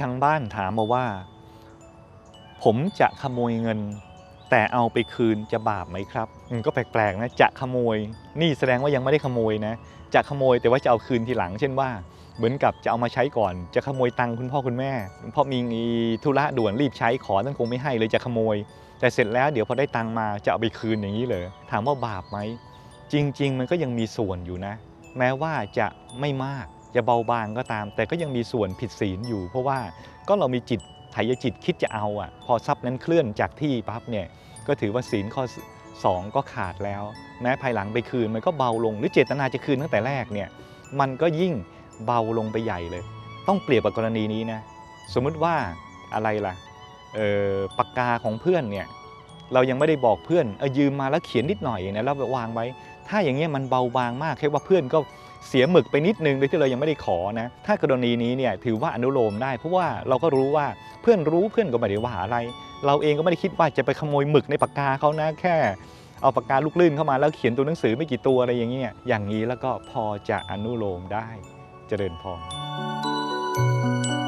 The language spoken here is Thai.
ทางบ้านถามมาว่า ผมจะขโมยเงิน แต่เอาไปคืนจะบาปไหมครับอืมก็แปลกๆนะจะขโมย นี่แสดงว่ายังไม่ได้ขโมยนะ จะขโมยแต่ว่าจะเอาคืนทีหลัง เช่นว่าเหมือนกับจะเอามาใช้ก่อน จะขโมยตังค์คุณพ่อคุณแม่เพราะมีธุระด่วนรีบใช้ขอท่านคงไม่ให้เลยจะขโมย แต่เสร็จแล้วเดี๋ยวพอได้ตังค์มาจะเอาไปคืนอย่างนี้เลยถามว่าบาปไหมจริง ๆ มันก็ยังมีส่วนอยู่นะ แม้ว่าจะไม่มาก จะเบาบางก็ตาม แต่ก็ยังมีส่วนผิดศีลอยู่ เพราะว่าก็เรามีจิตไถยจิตคิดจะเอาอะพอทรัพย์นั้นเคลื่อนจากที่ปั๊บเนี่ยก็ถือว่าศีลข้อ2 ก็ขาดแล้ว แม้ภายหลังไปคืนมันก็เบาลงหรือเจตนาจะคืนตั้งแต่แรกเนี่ยมันก็ยิ่งเบาลงไปใหญ่เลย ต้องเปรียบกับกรณีนี้นะสมมุติว่าอะไรล่ะเออปากกาของเพื่อนเนี่ยเรายังไม่ได้บอกเพื่อนเออยืมมาแล้วเขียนนิดหน่อยนะแล้ววางไว้ ถ้าอย่างเงี้ยมันเบาบางมากแค่ว่าเพื่อนก็ เสียหมึกไปนิดนึงโดยที่เรายังไม่ได้ขอนะ ถ้ากรณีนี้เนี่ยถือว่าอนุโลมได้ เพราะว่าเราก็รู้ว่าเพื่อนรู้เพื่อนก็ไม่ได้ว่าอะไร เราเองก็ไม่ได้คิดว่าจะไปขโมยหมึกในปากกาเขานะแค่เอาปากกาลูกลื่นเข้ามาแล้วเขียนตัวหนังสือไม่กี่ตัวอะไรอย่างเงี้ยอย่างนี้แล้วก็พอจะอนุโลมได้เจริญพร